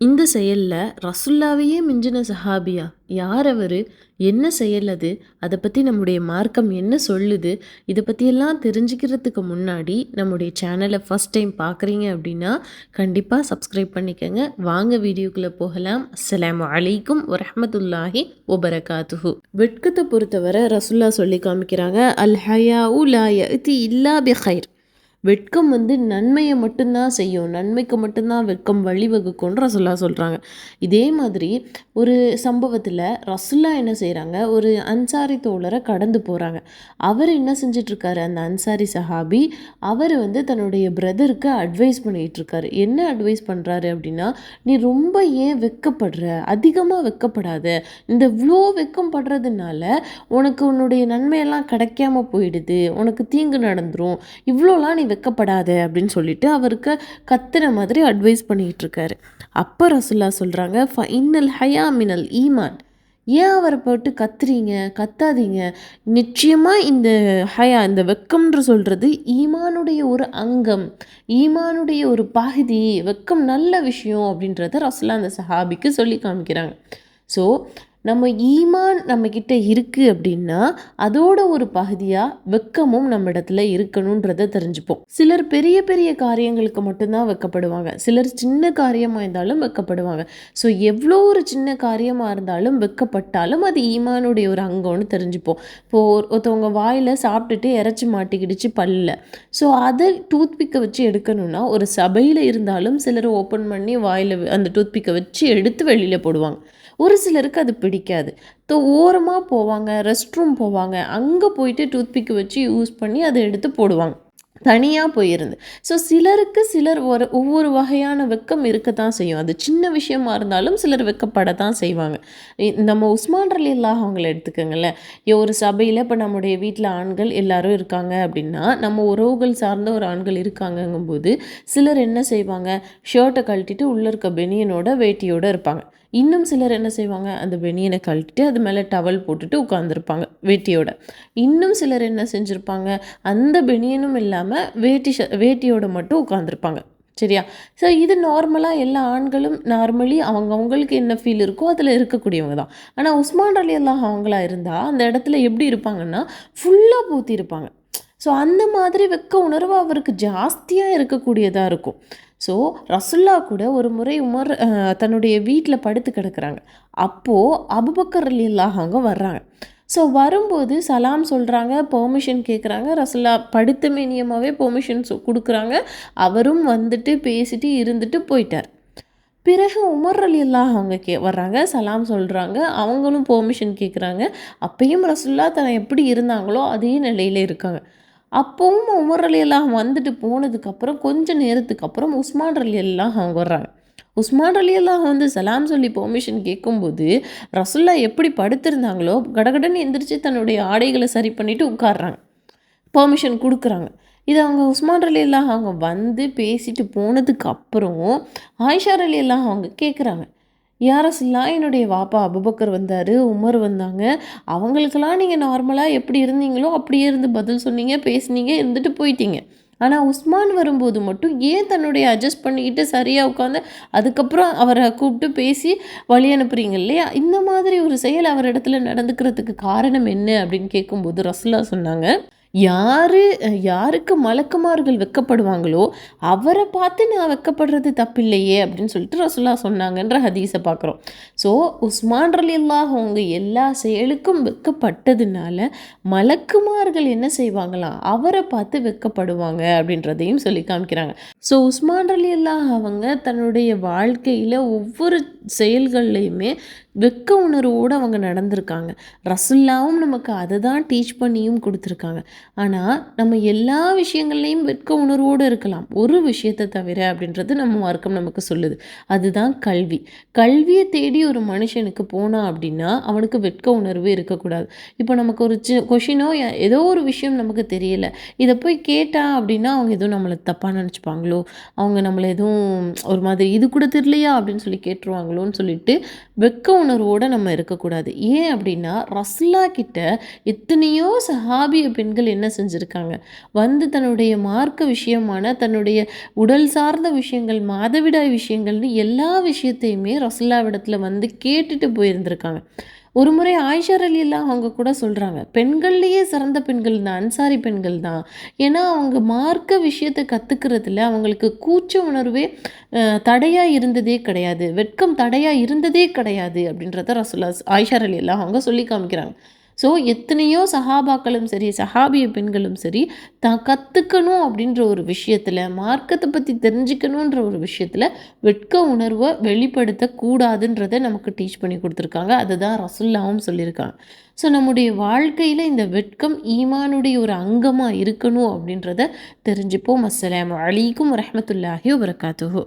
இந்த செயலில் ரசுல்லாவையே மிஞ்சின சஹாபியா யார் அவர் என்ன செயல் அது? அதை பற்றி நம்முடைய மார்க்கம் என்ன சொல்லுது? இதை பற்றியெல்லாம் தெரிஞ்சுக்கிறதுக்கு முன்னாடி நம்முடைய சேனலை ஃபஸ்ட் டைம் பார்க்குறீங்க அப்படின்னா கண்டிப்பாக சப்ஸ்கிரைப் பண்ணிக்கோங்க. வாங்க வீடியோக்குள்ளே போகலாம். அஸ்லாம் அலைக்கும் வரமத்துல்லாஹி ஒபரகாத்துஹு வெட்கத்தை பொறுத்தவரை ரசுல்லா சொல்லி காமிக்கிறாங்க அல் ஹயா உலா இல்லா பி ஹைர் வெட்கம் வந்து நன்மையை மட்டும்தான் செய்யும். நன்மைக்கு மட்டும்தான் வெட்கம் வழிவகுக்கும்னு ரசுல்லா சொல்கிறாங்க இதே மாதிரி ஒரு சம்பவத்தில் ரசுல்லா என்ன செய்கிறாங்க ஒரு அன்சாரி தோழரை கடந்து போகிறாங்க அவர் என்ன செஞ்சிட்ருக்காரு? அந்த அன்சாரி சஹாபி அவர் வந்து தன்னுடைய பிரதருக்கு அட்வைஸ் பண்ணிகிட்ருக்காரு என்ன அட்வைஸ் பண்ணுறாரு அப்படின்னா நீ ரொம்ப ஏன் வெக்கப்படுற அதிகமாக வெக்கப்படாத இந்த இவ்வளோ வெக்கம் படுறதுனால உனக்கு உன்னுடைய நன்மையெல்லாம் கிடைக்காம போயிடுது. உனக்கு தீங்கு நடந்துடும் இவ்வளோலாம் நீ வெக்கப்படாத அப்படின்னு சொல்லிட்டு அவருக்கு கத்துற மாதிரி அட்வைஸ் பண்ணிகிட்டு இருக்காரு அப்போ ரசுல்லா சொல்கிறாங்க ஃபைனல் ஹயா மினல் ஈமான். ஏன் அவரை போட்டு கத்துறீங்க? கத்தாதீங்க. நிச்சயமாக இந்த ஹயா இந்த வெக்கம்ன்ற சொல்கிறது ஈமானுடைய ஒரு அங்கம் ஈமானுடைய ஒரு பகுதி வெக்கம் நல்ல விஷயம் அப்படின்றத ரசுல்லா அந்த சஹாபிக்கு சொல்லி காமிக்கிறாங்க. ஸோ நம்ம ஈமான் நம்மக்கிட்ட இருக்குது அப்படின்னா அதோட ஒரு பகுதியாக வெக்கமும் நம்ம இடத்துல இருக்கணுன்றத தெரிஞ்சுப்போம். சிலர் பெரிய பெரிய காரியங்களுக்கு மட்டும்தான் வெக்கப்படுவாங்க. சிலர் சின்ன காரியமாக இருந்தாலும் வெக்கப்படுவாங்க. ஸோ எவ்வளோ ஒரு சின்ன காரியமாக இருந்தாலும் வெக்கப்பட்டாலும் அது ஈமானுடைய ஒரு அங்கம்னு தெரிஞ்சுப்போம். இப்போது ஒருத்தவங்க வாயில் சாப்பிட்டுட்டு இறச்சி மாட்டிக்கிடுச்சு பல்லில் ஸோ அதை டூத்பிக்கை வச்சு எடுக்கணும்னா ஒரு சபையில் இருந்தாலும் சிலர் ஓப்பன் பண்ணி வாயில் அந்த டூத்பிக்கை வச்சு எடுத்து வெளியில் போடுவாங்க. ஒரு சிலருக்கு அது பிடிக்காது. ஸோ ஓரமாக போவாங்க ரெஸ்ட் ரூம் போவாங்க. அங்கே போயிட்டு டூத்பிக் வச்சு யூஸ் பண்ணி அதை எடுத்து போடுவாங்க. தனியாக போயிருந்து. ஸோ சிலருக்கு சிலர் ஒரு ஒவ்வொரு வகையான வெக்கம் இருக்க தான் செய்யும். அது சின்ன விஷயமா இருந்தாலும் சிலர் வெக்கப்பட தான் செய்வாங்க நம்ம உஸ்மான் அலி அல்லாஹ் அவங்கள எடுத்துக்கோங்களேன். ஒரு சபையில் இப்போ நம்முடைய வீட்டில் ஆண்கள் எல்லாரும் இருக்காங்க அப்படின்னா நம்ம உறவுகள் சார்ந்த ஒரு ஆண்கள் இருக்காங்கங்கும்போது சிலர் என்ன செய்வாங்க? ஷர்ட்டை கழட்டிட்டு உள்ளே இருக்க பெனியனோட வேட்டியோடு இருப்பாங்க. இன்னும் சிலர் என்ன செய்வாங்க? அந்த பெனியனை கழட்டிட்டு அது மேலே டவல் போட்டுட்டு உட்காந்துருப்பாங்க வேட்டியோட. இன்னும் சிலர் என்ன செஞ்சுருப்பாங்க? அந்த பெனியனும் இல்லாமல் வேட்டி வேட்டியோட மட்டும் உட்காந்துருப்பாங்க சரியா? ஸோ இது நார்மலாக எல்லா ஆண்களும் நார்மலி அவங்க அவங்களுக்கு என்ன ஃபீல் இருக்கோ அதில் இருக்கக்கூடியவங்க தான். ஆனால் உஸ்மான் அலி அல்லாஹ் அவங்களா இருந்தால் அந்த இடத்துல எப்படி இருப்பாங்கன்னா ஃபுல்லாக பூத்தி இருப்பாங்க ஸோ அந்த மாதிரி வெக்க உணர்வு அவருக்கு ஜாஸ்தியாக இருக்கக்கூடியதாக இருக்கும். ஸோ ரசுல்லா கூட ஒரு முறை உமர் தன்னுடைய வீட்டில் படுத்து கிடக்குறாங்க. அப்போது அபுபக்கர் அலி அவங்க வர்றாங்க. ஸோ வரும்போது சலாம் சொல்கிறாங்க பெர்மிஷன் கேட்குறாங்க ரசுல்லா படுத்த மேனியமாகவே பெர்மிஷன் கொடுக்குறாங்க. அவரும் வந்துட்டு பேசிட்டு இருந்துட்டு போயிட்டார். பிறகு உமர் அலி அல்லாஹ் அவங்க கே வர்றாங்க. சலாம் சொல்கிறாங்க அவங்களும் பெர்மிஷன் கேட்குறாங்க அப்பயும் ரசுல்லா தன் எப்படி இருந்தாங்களோ அதே நிலையில் இருக்காங்க. அப்போவும் உமர் அலி எல்லாம் வந்துட்டு போனதுக்கப்புறம் கொஞ்சம் நேரத்துக்கு அப்புறம் உஸ்மான் அலி எல்லாம் அவங்க வர்றாங்க. உஸ்மான் அலி அல்லாஹ் வந்து சலாம் சொல்லி பெர்மிஷன் கேட்கும்போது ரசுல்லா எப்படி படுத்திருந்தாங்களோ கடகடன்னு எந்திரிச்சு தன்னுடைய ஆடைகளை சரி பண்ணிவிட்டு உட்காடுறாங்க பெர்மிஷன் கொடுக்குறாங்க. இது அவங்க உஸ்மான் அலி எல்லாம் அவங்க வந்து பேசிட்டு போனதுக்கு அப்புறம் ஆயிஷார் அலி எல்லாம் அவங்க கேட்குறாங்க யாரசுல்லாம் என்னுடைய வாப்பா அபுபக்கர் வந்தார் உமர் வந்தாங்க. அவங்களுக்கெல்லாம் நீங்கள் நார்மலாக எப்படி இருந்தீங்களோ அப்படியே இருந்து பதில் சொன்னீங்க பேசுனீங்க இருந்துட்டு போயிட்டீங்க. ஆனால் உஸ்மான் வரும்போது மட்டும் ஏன் தன்னுடைய அட்ஜஸ்ட் பண்ணிக்கிட்டு சரியாக உட்காந்து அதுக்கப்புறம் அவரை கூப்பிட்டு பேசி வழி அனுப்புறீங்க இல்லையா? இந்த மாதிரி ஒரு செயல் அவர் இடத்துல நடந்துக்கிறதுக்கு காரணம் என்ன அப்படின்னு கேட்கும்போது ரசுல்லா சொன்னாங்க. யார் யாருக்கு மலக்குமார்கள் வெக்கப்படுவாங்களோ அவரை பார்த்து நான் வெக்கப்படுறது தப்பில்லையே அப்படின்னு சொல்லிட்டு ரசுல்லா சொன்னாங்கன்ற ஹதீஸை பார்க்குறோம். ஸோ உஸ்மான் ரலியல்லாஹ் அவங்க எல்லா செயலுக்கும் வெக்கப்பட்டதுனால மலக்குமார்கள் என்ன செய்வாங்களாம் அவரை பார்த்து வெக்கப்படுவாங்க அப்படின்றதையும் சொல்லி காமிக்கிறாங்க. ஸோ உஸ்மான் அலி அல்லாஹ் அவங்க தன்னுடைய வாழ்க்கையில் ஒவ்வொரு செயல்கள்லையுமே வெக்க உணர்வோடு அவங்க நடந்திருக்காங்க. ரசுல்லாவும் நமக்கு அதை தான் டீச் பண்ணியும் கொடுத்துருக்காங்க. ஆனால் நம்ம எல்லா விஷயங்கள்லையும் வெட்க உணர்வோடு இருக்கலாம். ஒரு விஷயத்தை தவிர அப்படின்றது நம்ம மார்க்கம் நமக்கு சொல்லுது. அதுதான் கல்வி. கல்வியை தேடி ஒரு மனுஷனுக்கு போனான் அப்படின்னா அவனுக்கு வெட்க உணர்வு இருக்கக்கூடாது. இப்போ நமக்கு ஒரு சி கொஷினோ ஏதோ ஒரு விஷயம் நமக்கு தெரியல. இதை போய் கேட்டா அப்படின்னா அவங்க எதுவும் நம்மளை தப்பாக நினச்சிப்பாங்களோ? அவங்க நம்மளை எதுவும் ஒரு மாதிரி இது கூட தெரியலையா? அப்படின்னு சொல்லி கேட்டுருவாங்களோன்னு சொல்லிட்டு வெக்க உணர்வோடு நம்ம இருக்கக்கூடாது. ஏன் அப்படின்னா ரஸ்லா கிட்ட எத்தனையோ சஹாபிய பெண்கள் பெண்கள் என்ன செஞ்சுருக்காங்க? வந்து தன்னுடைய மார்க்க விஷயமான தன்னுடைய உடல் சார்ந்த விஷயங்கள் மாதவிடாய் விஷயங்கள்னு எல்லா விஷயத்தையுமே ரசுல்லாவிடத்தில் வந்து கேட்டுட்டு போயிருந்திருக்காங்க. ஒரு முறை ஆயிஷர் அலி எல்லாம் அவங்க கூட சொல்கிறாங்க பெண்கள்லேயே சிறந்த பெண்கள் தான் அன்சாரி பெண்கள் தான். ஏன்னா அவங்க மார்க்க விஷயத்தை கற்றுக்கிறதுல அவங்களுக்கு கூச்ச உணர்வே தடையாக இருந்ததே கிடையாது வெட்கம் தடையாக இருந்ததே கிடையாது அப்படின்றத ரசுல்லா ஆயிஷர் அலி எல்லாம் அவங்க சொல்லி காமிக்கிறாங்க. ஸோ எத்தனையோ சஹாபாக்களும் சரி சஹாபிய பெண்களும் சரி தான் கற்றுக்கணும் அப்படின்ற ஒரு விஷயத்தில் மார்க்கத்தை பற்றி தெரிஞ்சுக்கணுன்ற ஒரு விஷயத்தில் வெட்க உணர்வை வெளிப்படுத்தக்கூடாதுன்றதை நமக்கு டீச் பண்ணி கொடுத்துருக்காங்க. அதுதான் ரசுல்லாவும் சொல்லியிருக்காங்க. ஸோ நம்முடைய வாழ்க்கையில் இந்த வெட்கம் ஈமானுடைய ஒரு அங்கமாக இருக்கணும் அப்படின்றத தெரிஞ்சுப்போம். அஸ்லாம் அலிக்கும் வரமத்துல்லாஹி வரகாத்துஹோ